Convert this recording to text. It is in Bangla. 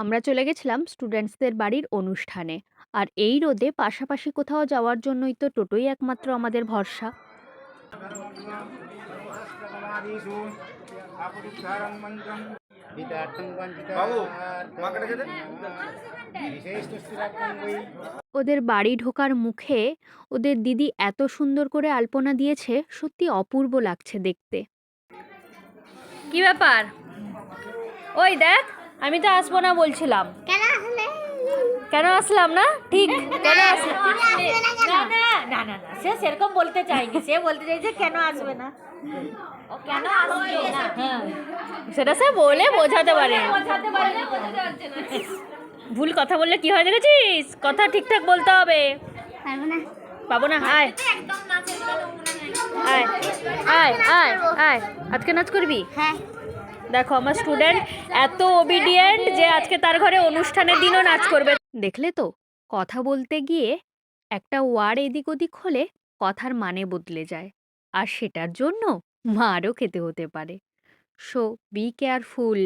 আমরা চলে গেছিলাম স্টুডেন্টসদের বাড়ির অনুষ্ঠানে। আর এই রোদে পাশাপাশি কোথাও যাওয়ার জন্যই তো টোটোই একমাত্র আমাদের ভরসা। ওদের বাড়ি ঢোকার মুখে ওদের দিদি এত সুন্দর করে আলপনা দিয়েছে সত্যি অপূর্ব লাগছে দেখতে। কি ব্যাপার? ওই দেখ আমি তো আসব না বলছিলাম। কেন আসলাম না? ঠিক কেন আসলাম না না না না না সে সেরকম বলতে চাইনি সে বলতে চাইছে কেন আসবে না? কেন আসবে না? হ্যাঁ সেটা সে বলে বোঝাতে পারে। বোঝাতে পারে না বোঝাতে পারছে না। ভুল কথা বললে কি হয় দেখেছিস? কথা ঠিকঠাক বলতে হবে। পাবো না। আয় আয় আয় আয়। আজকে নাচ করবি? হ্যাঁ। দেখো, আমার স্টুডেন্ট এত ওবিডিয়েন্ট যে আজকে তার ঘরে অনুষ্ঠানের দিনও নাচ করবে। দেখলে তো, কথা বলতে গিয়ে একটা ওয়ার্ড এদিক ওদিক হলে কথার মানে বদলে যায়। আর সেটার জন্য মারও খেতে হতে পারে। So be careful